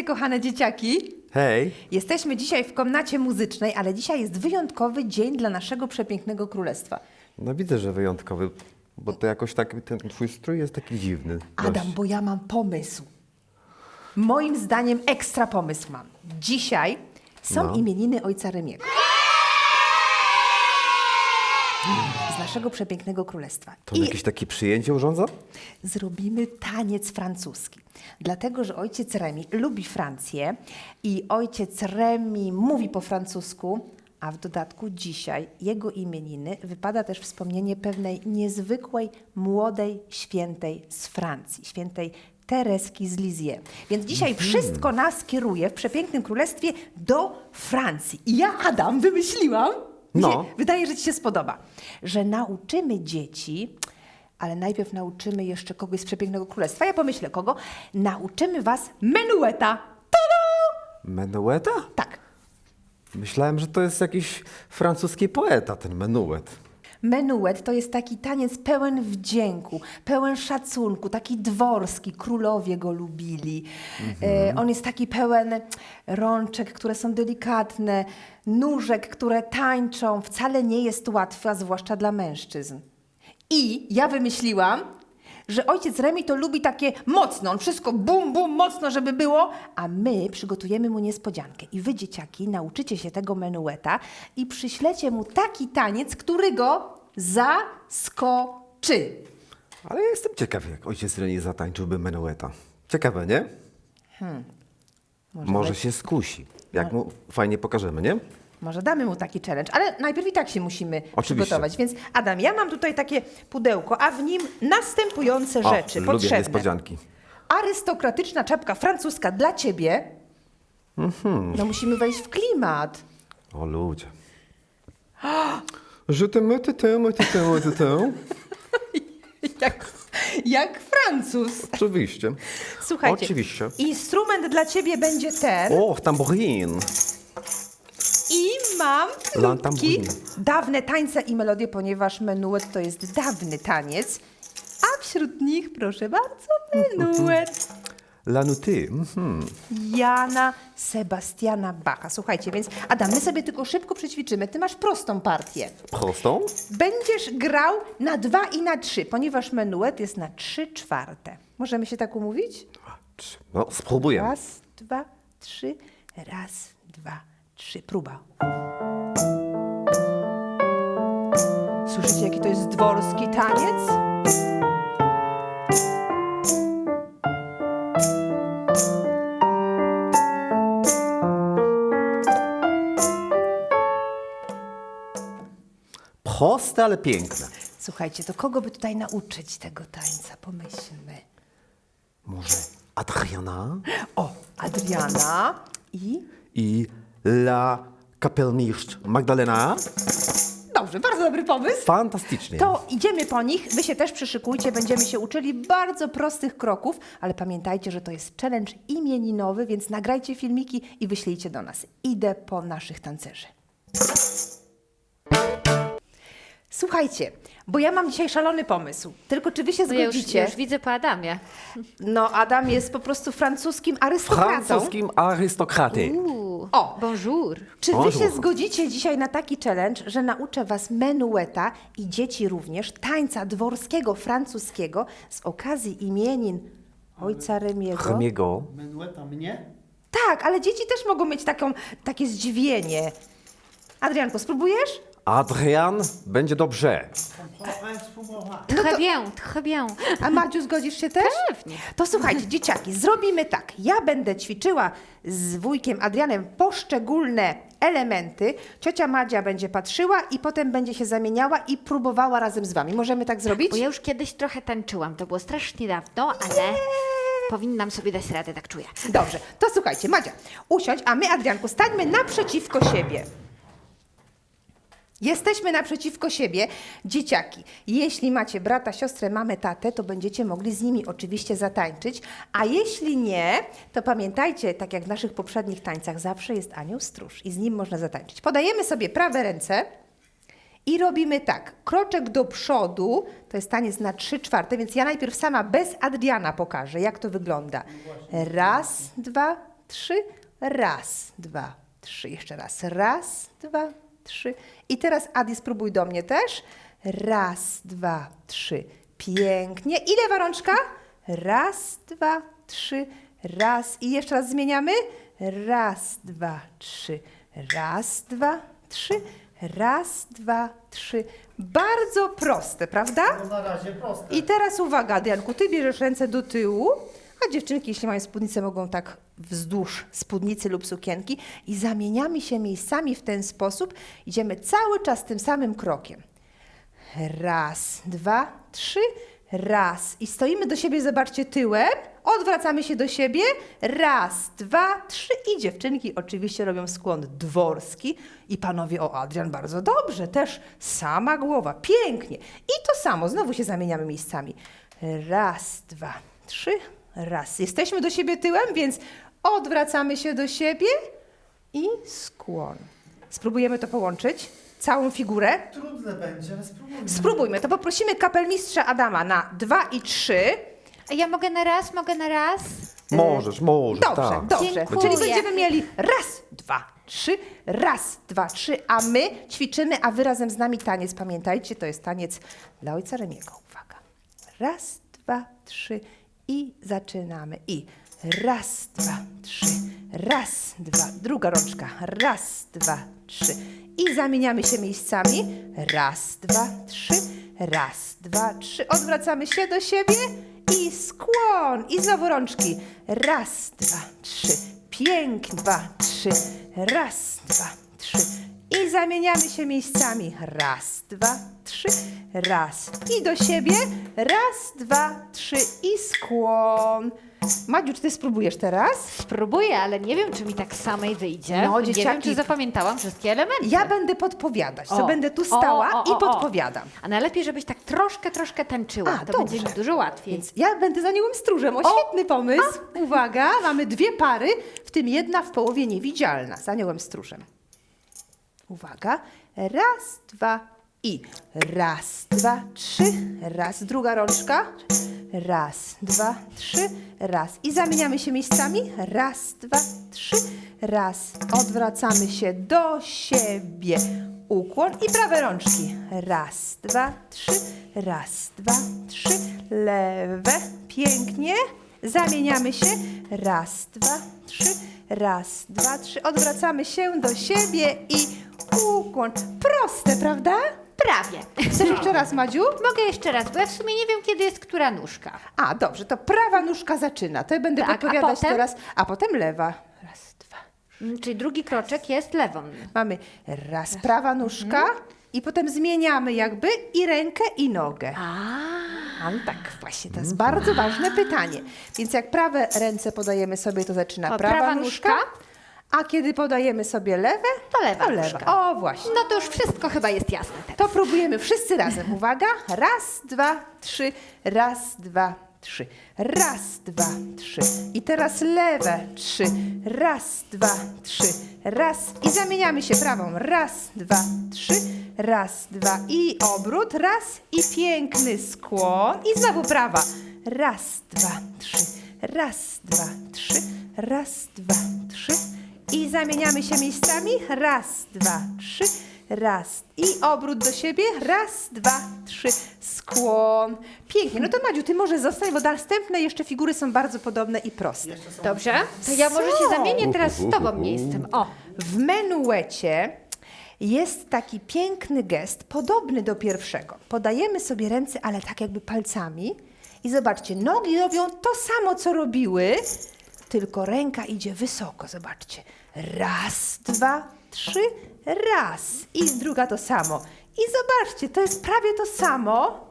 Witajcie, kochane dzieciaki. Hej. Jesteśmy dzisiaj w komnacie muzycznej, ale dzisiaj jest wyjątkowy dzień dla naszego przepięknego królestwa. No widzę, że wyjątkowy, bo to jakoś tak, ten twój strój jest taki dziwny. Adam, dość. bo ja mam pomysł. Moim zdaniem ekstra pomysł mam. Dzisiaj są No. imieniny ojca Remiego. Naszego przepięknego królestwa. To I jakieś takie przyjęcie urządza? zrobimy taniec francuski. Dlatego, że ojciec Remi lubi Francję i ojciec Remi mówi po francusku, a w dodatku dzisiaj jego imieniny wypada też wspomnienie pewnej niezwykłej, młodej świętej z Francji, świętej Tereski z Lisieux. Więc dzisiaj wszystko nas kieruje w przepięknym królestwie do Francji. I ja, Adam, wymyśliłam, mi No. się wydaje, że Ci się spodoba, że nauczymy dzieci, ale najpierw nauczymy jeszcze kogoś z przepięknego królestwa. Ja pomyślę kogo. Nauczymy Was menueta. Menueta? Tak. Myślałem, że to jest jakiś francuski poeta, ten menuet. Menuet to jest taki taniec pełen wdzięku, pełen szacunku, taki dworski, królowie go lubili. E, on jest taki pełen rączek, które są delikatne, nóżek, które tańczą. Wcale nie jest łatwy, a zwłaszcza dla mężczyzn. I ja wymyśliłam, że ojciec Remi to lubi takie mocno, on wszystko bum, bum, mocno, żeby było, a my przygotujemy mu niespodziankę. I wy, dzieciaki, nauczycie się tego menueta i przyślecie mu taki taniec, który go zaskoczy. Ale ja jestem ciekaw, jak ojciec Reni zatańczyłby menueta. Ciekawe, nie? Może, Może le- się skusi. Jak mu fajnie pokażemy, nie? Może damy mu taki challenge, ale najpierw i tak się musimy Oczywiście. przygotować. Więc Adam, ja mam tutaj takie pudełko, a w nim następujące O, rzeczy lubię potrzebne. niespodzianki. Arystokratyczna czapka francuska dla ciebie. Mhm. No musimy wejść w klimat. O ludzie. Je t'aime, je t'aime, je t'aime, je t'aime. Jak, jak Francuz. Oczywiście. Słuchajcie, Oczywiście. instrument dla ciebie będzie ten O, tambourin. Mam nutki, dawne tańce i melodie, ponieważ menuet to jest dawny taniec, a wśród nich, proszę bardzo, menuet La nuty. Mhm. Jana Sebastiana Bacha. Słuchajcie, więc Adam, my sobie tylko szybko przećwiczymy. Ty masz prostą partię. Prostą? Będziesz grał na dwa i na trzy, ponieważ menuet jest na trzy czwarte. Możemy się tak umówić? No, spróbujemy. Raz, dwa, trzy. Raz, dwa, trzy. Próba. Słyszycie, jaki to jest dworski taniec? Proste, ale piękne. Słuchajcie, to kogo by tutaj nauczyć tego tańca? Pomyślmy. Może Adriana O, Adriana i... i La kapelmistrz Magdalena? Dobrze, bardzo dobry pomysł. Fantastycznie. To idziemy po nich, wy się też przyszykujcie, będziemy się uczyli bardzo prostych kroków, ale pamiętajcie, że to jest challenge imieninowy, więc nagrajcie filmiki i wyślijcie do nas. Idę po naszych tancerzy. Słuchajcie, bo ja mam dzisiaj szalony pomysł. Tylko czy wy się No ja już, zgodzicie? już widzę po Adamie. No, Adam jest po prostu francuskim arystokratą. Francuskim arystokraty. Uuu, O! bonjour. Czy wy Bonjour. się zgodzicie dzisiaj na taki challenge, że nauczę was menueta i dzieci również tańca dworskiego francuskiego z okazji imienin ojca Remiego? Remiego. Menueta mnie? Tak, ale dzieci też mogą mieć taką, takie zdziwienie. Adrianko, spróbujesz? Adrian, będzie dobrze. Bien, très bien. A Madziu, zgodzisz się też? Pewnie. To słuchajcie, dzieciaki, zrobimy tak. Ja będę ćwiczyła z wujkiem Adrianem poszczególne elementy. Ciocia Madzia będzie patrzyła i potem będzie się zamieniała i próbowała razem z wami. Możemy tak zrobić? Bo ja już kiedyś trochę tańczyłam, to było strasznie dawno, ale powinnam sobie dać radę, tak czuję. Dobrze, to słuchajcie, Madzia, usiądź, a my, Adrianku, stańmy naprzeciwko siebie. Jesteśmy naprzeciwko siebie, dzieciaki. Jeśli macie brata, siostrę, mamę, tatę, to będziecie mogli z nimi oczywiście zatańczyć, a jeśli nie, to pamiętajcie, tak jak w naszych poprzednich tańcach, zawsze jest anioł stróż i z nim można zatańczyć. Podajemy sobie prawe ręce i robimy tak, kroczek do przodu, to jest taniec na trzy czwarte, więc ja najpierw sama bez Adriana pokażę, jak to wygląda. Raz, dwa, trzy. Raz, dwa, trzy. Jeszcze raz. Raz, dwa, trzy. I teraz Adi, spróbuj do mnie też. Raz, dwa, trzy. Pięknie. I lewa rączka. Raz, dwa, trzy. Raz. I jeszcze raz zmieniamy. Raz, dwa, trzy. Raz, dwa, trzy. Raz, dwa, trzy. Bardzo proste, prawda? No na razie proste. I teraz uwaga, Adrianku, ty bierzesz ręce do tyłu, a dziewczynki, jeśli mają spódnicę, mogą tak wzdłuż spódnicy lub sukienki i zamieniamy się miejscami w ten sposób. Idziemy cały czas tym samym krokiem. Raz, dwa, trzy, raz. I stoimy do siebie, zobaczcie, tyłem. Odwracamy się do siebie. Raz, dwa, trzy. I dziewczynki oczywiście robią skłon dworski. I panowie, o Adrian, bardzo dobrze. Też sama głowa. Pięknie. I to samo, znowu się zamieniamy miejscami. Raz, dwa, trzy, raz. Jesteśmy do siebie tyłem, więc odwracamy się do siebie i skłon. Spróbujemy to połączyć. Całą figurę. Trudne będzie, ale spróbujmy. Spróbujmy, to poprosimy kapelmistrza Adama na dwa i trzy. A ja mogę na raz, mogę na raz? Możesz, możesz, Dobrze, tak. dobrze. Dziękuję. Czyli będziemy mieli raz, dwa, trzy, raz, dwa, trzy, a my ćwiczymy, a wy razem z nami taniec. Pamiętajcie, to jest taniec dla ojca Remiego. Uwaga. Raz, dwa, trzy i zaczynamy. I raz, dwa, trzy, raz, dwa, druga rączka. Raz, dwa, trzy. I zamieniamy się miejscami. Raz, dwa, trzy, raz, dwa, trzy. Odwracamy się do siebie i skłon. I znowu rączki. Raz, dwa, trzy. Pięknie. Dwa, trzy. Raz, dwa, trzy. I zamieniamy się miejscami. Raz, dwa, trzy. Raz. I do siebie. Raz, dwa, trzy. I skłon. Madziu, czy ty spróbujesz teraz? Spróbuję, ale nie wiem, czy mi tak samej wyjdzie. No, nie wiem, dzieciaki. czy zapamiętałam wszystkie elementy. Ja będę podpowiadać. To O, będę tu o, stała o, o, i o. podpowiadam. A najlepiej, żebyś tak troszkę, troszkę tańczyła. A, to będzie mi dużo łatwiej. Więc ja będę za nią stróżem. O, świetny pomysł. Uwaga, mamy dwie pary, w tym jedna w połowie niewidzialna. Z aniołem stróżem. Uwaga. Raz, dwa i raz, dwa, trzy. Raz, druga rączka. Raz, dwa, trzy. Raz. I zamieniamy się miejscami. Raz, dwa, trzy. Raz. Odwracamy się do siebie. Ukłon i prawe rączki. Raz, dwa, trzy. Raz, dwa, trzy. Lewe. Pięknie. Zamieniamy się. Raz, dwa, trzy. Raz, dwa, trzy. Odwracamy się do siebie i ukłon. Proste, prawda? Prawie. Chcesz jeszcze raz, Madziu? Mogę jeszcze raz, bo ja w sumie nie wiem, kiedy jest która nóżka. A, dobrze, to prawa nóżka zaczyna. To ja będę Tak, a podpowiadać potem? teraz, a potem lewa. Raz, dwa. Mm, Czyli drugi kroczek jest lewą. Mamy raz prawa nóżka i potem zmieniamy jakby i rękę i nogę. A, A, no tak, właśnie, to jest bardzo ważne pytanie. Więc jak prawe ręce podajemy sobie, to zaczyna O, prawa, prawa nóżka, nóżka. A kiedy podajemy sobie lewe, To lewa to nóżka. O, właśnie. no to już wszystko chyba jest jasne teraz. To próbujemy wszyscy razem. Uwaga. Raz, dwa, trzy. Raz, dwa, trzy. Raz, dwa, trzy. I teraz lewe. Trzy. Raz, dwa, trzy. Raz. I zamieniamy się prawą. Raz, dwa, trzy. Raz, dwa. I obrót. Raz. I piękny skłon. I znowu prawa. Raz, dwa, trzy. Raz, dwa, trzy. Raz, dwa, trzy. I zamieniamy się miejscami. Raz, dwa, trzy. Raz. I obrót do siebie. Raz, dwa, trzy. Skłon. Pięknie. No to Madziu, ty może zostań, bo następne jeszcze figury są bardzo podobne i proste. Dobrze? To ja może się zamienię teraz z tobą miejscem. O, W menuecie jest taki piękny gest, podobny do pierwszego. Podajemy sobie ręce, ale tak jakby palcami. I zobaczcie, nogi robią to samo, co robiły, tylko ręka idzie wysoko. Zobaczcie. Raz, dwa, trzy, raz. I druga to samo. I zobaczcie, to jest prawie to samo.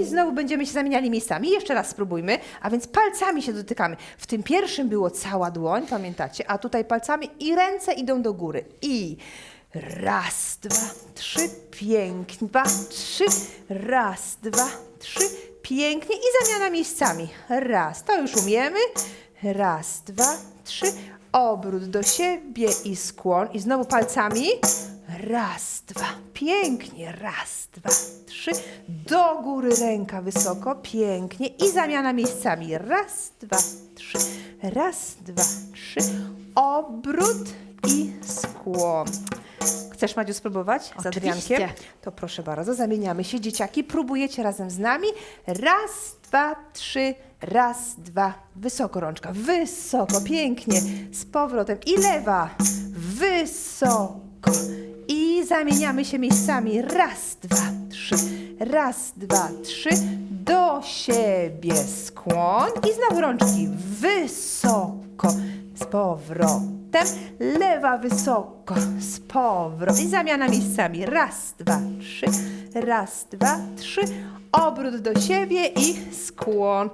I znowu będziemy się zamieniali miejscami. Jeszcze raz spróbujmy. A więc palcami się dotykamy. W tym pierwszym było cała dłoń, pamiętacie? A tutaj palcami i ręce idą do góry. I raz, dwa, trzy, pięknie. Dwa, trzy, raz, dwa, trzy, pięknie. I zamiana miejscami. Raz, to już umiemy. Raz, dwa, trzy. Obrót do siebie i skłon. I znowu palcami. Raz, dwa. Pięknie. Raz, dwa, trzy. Do góry ręka wysoko. Pięknie. I zamiana miejscami. Raz, dwa, trzy. Raz, dwa, trzy. Obrót i skłon. Chcesz, Madziu, spróbować z Oczywiście. Adriankiem? To proszę bardzo, zamieniamy się. Dzieciaki, próbujecie razem z nami. Raz, dwa, trzy. Raz, dwa. Wysoko rączka. Wysoko, pięknie. Z powrotem. I lewa. Wysoko. I zamieniamy się miejscami. Raz, dwa, trzy. Raz, dwa, trzy. Do siebie skłon. I znowu rączki. Wysoko. Z powrotem. Lewa wysoko. Z powrotem. I zamiana miejscami. Raz, dwa, trzy. Raz, dwa, trzy. Obrót do siebie i skłon.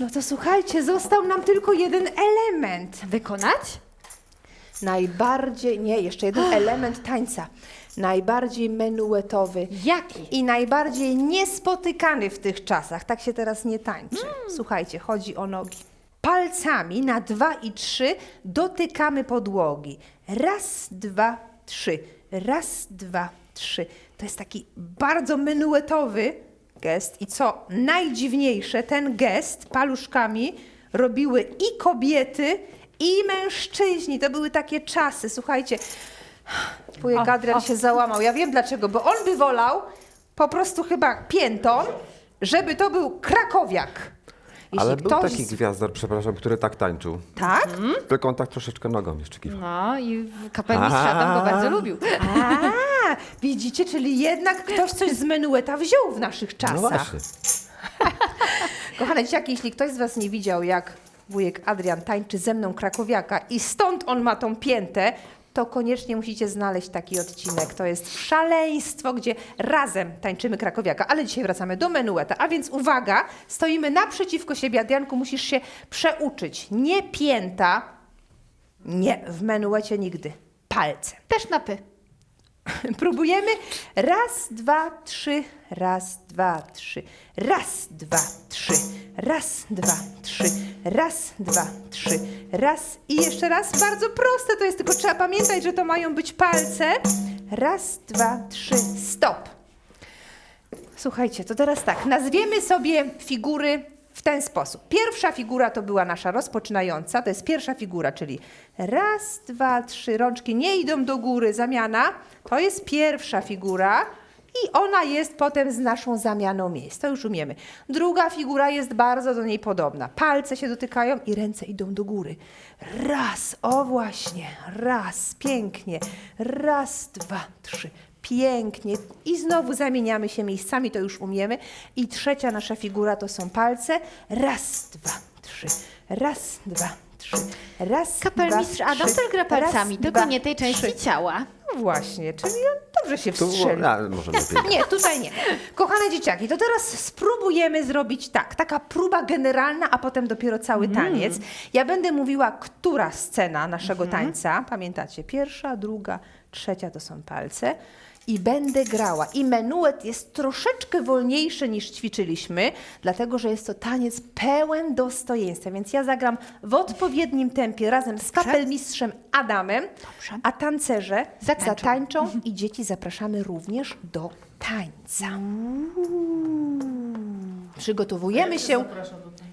No to słuchajcie, został nam tylko jeden element. Wykonać? Najbardziej, nie, jeszcze jeden element tańca. Najbardziej menuetowy. Jaki? I najbardziej niespotykany w tych czasach. Tak się teraz nie tańczy. Słuchajcie, chodzi o nogi. Palcami na dwa i trzy dotykamy podłogi. Raz, dwa, trzy. Raz, dwa, trzy. To jest taki bardzo menuetowy gest. I co najdziwniejsze, ten gest paluszkami robiły i kobiety, i mężczyźni. To były takie czasy. Słuchajcie, Wujek Adrian się załamał. Ja wiem dlaczego, bo on by wolał po prostu chyba piętą, żeby to był krakowiak. Jeśli Ale był ktoś taki z- gwiazdor, przepraszam, który tak tańczył. Tak? Tylko on tak troszeczkę nogą jeszcze kiwał. No i kapelmistrz Adam go bardzo lubił. A, widzicie, czyli jednak ktoś coś z menueta wziął w naszych czasach. No właśnie. Kochane dzieciaki, jeśli ktoś z Was nie widział, jak wujek Adrian tańczy ze mną krakowiaka i stąd on ma tą piętę, to koniecznie musicie znaleźć taki odcinek. To jest szaleństwo, gdzie razem tańczymy krakowiaka. Ale dzisiaj wracamy do menueta. A więc uwaga, stoimy naprzeciwko siebie. Adrianku, musisz się przeuczyć. Nie pięta, nie, w menuecie nigdy. Palce. Też na py. Próbujemy. Raz, dwa, trzy. Raz, dwa, trzy. Raz, dwa, trzy. Raz, dwa, trzy. Raz, dwa, trzy. Raz i jeszcze raz. Bardzo proste to jest, tylko trzeba pamiętać, że to mają być palce. Raz, dwa, trzy. Stop. Słuchajcie, to teraz tak. Nazwiemy sobie figury w ten sposób. Pierwsza figura to była nasza rozpoczynająca, to jest pierwsza figura, czyli raz, dwa, trzy, rączki nie idą do góry, zamiana. To jest pierwsza figura i ona jest potem z naszą zamianą miejsc. To już umiemy. Druga figura jest bardzo do niej podobna. Palce się dotykają i ręce idą do góry. Raz, o właśnie, raz, pięknie. Raz, dwa, trzy. Pięknie. I znowu zamieniamy się miejscami, to już umiemy. I trzecia nasza figura to są palce. Raz, dwa, trzy. Raz, dwa, trzy. Raz, Kapelmistrz dwa, Adam trzy. też gra palcami, Raz, tylko dwa, nie tej części trzy. ciała. No właśnie, czyli on dobrze się Tu, wstrzelił. a, może lepiej. Nie, tutaj nie. Kochane dzieciaki, to teraz spróbujemy zrobić tak. Taka próba generalna, a potem dopiero cały taniec. Ja będę mówiła, która scena naszego tańca. Pamiętacie? Pierwsza, druga, trzecia to są palce. I będę grała. I menuet jest troszeczkę wolniejszy niż ćwiczyliśmy, dlatego że jest to taniec pełen dostojeństwa. Więc ja zagram w odpowiednim tempie razem z kapelmistrzem Adamem, Dobrze. a tancerze Zatańczą. zatańczą i dzieci zapraszamy również do tańca. Przygotowujemy się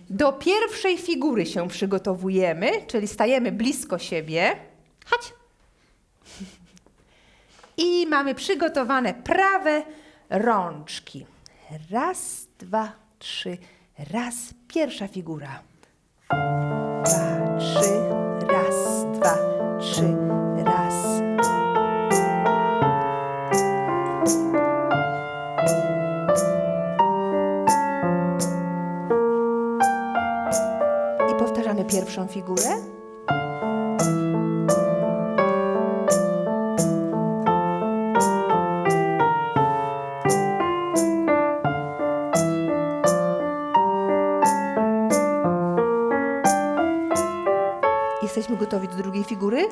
do pierwszej figury się przygotowujemy, czyli stajemy blisko siebie. Chodź. I mamy przygotowane prawe rączki. Raz, dwa, trzy. Raz, pierwsza figura. Dwa, trzy. Raz, dwa, trzy. Raz. I powtarzamy pierwszą figurę. Jesteśmy gotowi do drugiej figury?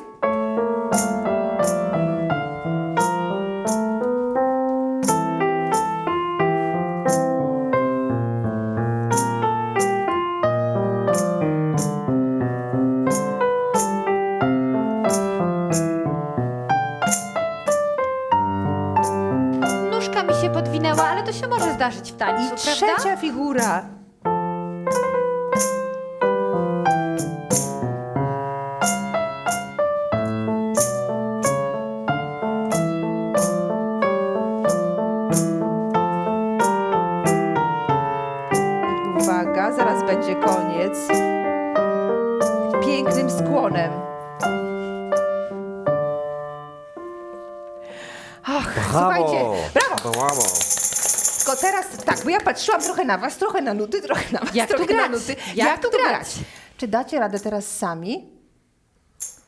Nóżka mi się podwinęła, ale to się może zdarzyć w tańcu, I prawda? trzecia figura. Będzie koniec. Pięknym skłonem. Ach, słuchajcie, brawo! Brawo! Tylko teraz tak, bo ja patrzyłam trochę na was, trochę na nuty, trochę na was, Jak tu trochę na grać? nuty. Jak Jak, tu tu grać? grać? Czy dacie radę teraz sami?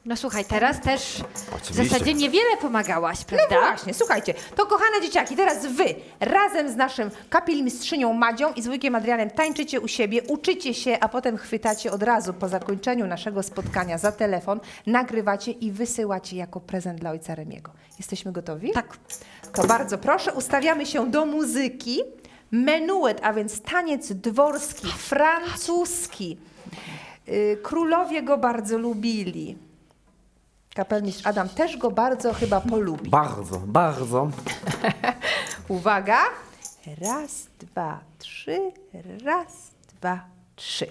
No słuchaj, teraz też w Oczywiście. zasadzie niewiele pomagałaś, No prawda? właśnie, słuchajcie, to kochane dzieciaki, teraz wy razem z naszym kapelmistrzynią Madzią i z wujkiem Adrianem tańczycie u siebie, uczycie się, a potem chwytacie od razu po zakończeniu naszego spotkania za telefon, nagrywacie i wysyłacie jako prezent dla ojca Remiego. Jesteśmy gotowi? Tak. To bardzo proszę, ustawiamy się do muzyki. Menuet, a więc taniec dworski, francuski. Y, Królowie go bardzo lubili. Kapelmistrz Adam też go bardzo chyba polubi. Bardzo, bardzo. Uwaga. Raz, dwa, trzy. Raz, dwa, trzy.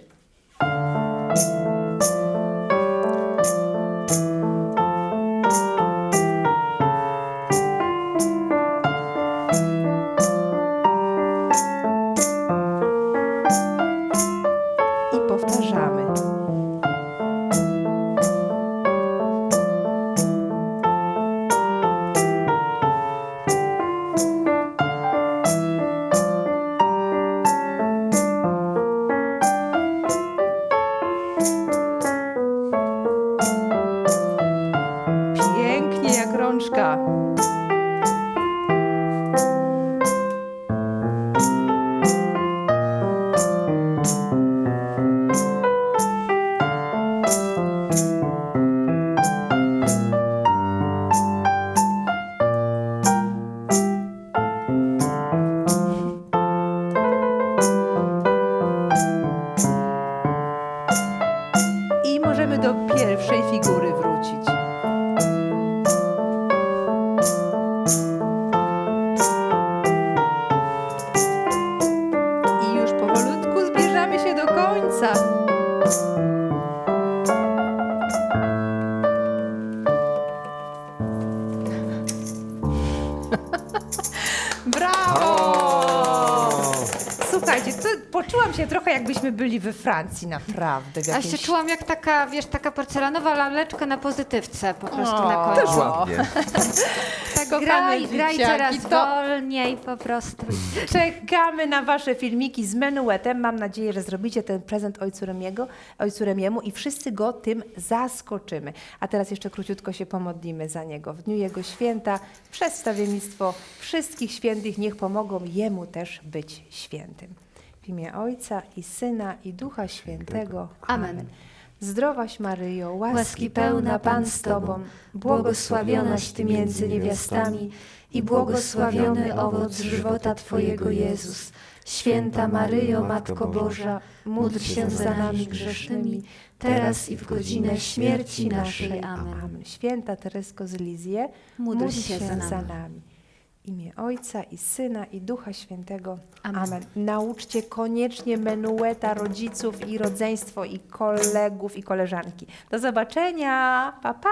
Słuchajcie, to poczułam się trochę jakbyśmy byli we Francji, naprawdę. W Ja jakiejś... się czułam jak taka, wiesz, taka porcelanowa laleczka na pozytywce po prostu O, na Też końcu. ładnie. Tak, graj, graj dzieciaki, coraz to- wolniej po prostu. Czekamy na wasze filmiki z menuetem. Mam nadzieję, że zrobicie ten prezent ojcu, Remiego, ojcu Remiemu i wszyscy go tym zaskoczymy. A teraz jeszcze króciutko się pomodlimy za niego. W dniu jego święta przez wstawiennictwo wszystkich świętych niech pomogą jemu też być świętym. W imię Ojca i Syna i Ducha Świętego. Amen. Zdrowaś Maryjo, łaski, Łaski pełna Pan z Tobą, błogosławionaś Ty między niewiastami i błogosławiony owoc żywota Twojego Jezus. Święta Maryjo, Matko Boża, módl się za nami grzesznymi, teraz i w godzinę śmierci naszej. Amen. Święta Teresko z Lizie, módl, się, za nami. Imię Ojca i Syna i Ducha Świętego. Amen. Amen. Nauczcie koniecznie menueta rodziców i rodzeństwo i kolegów i koleżanki. Do zobaczenia. Pa, pa!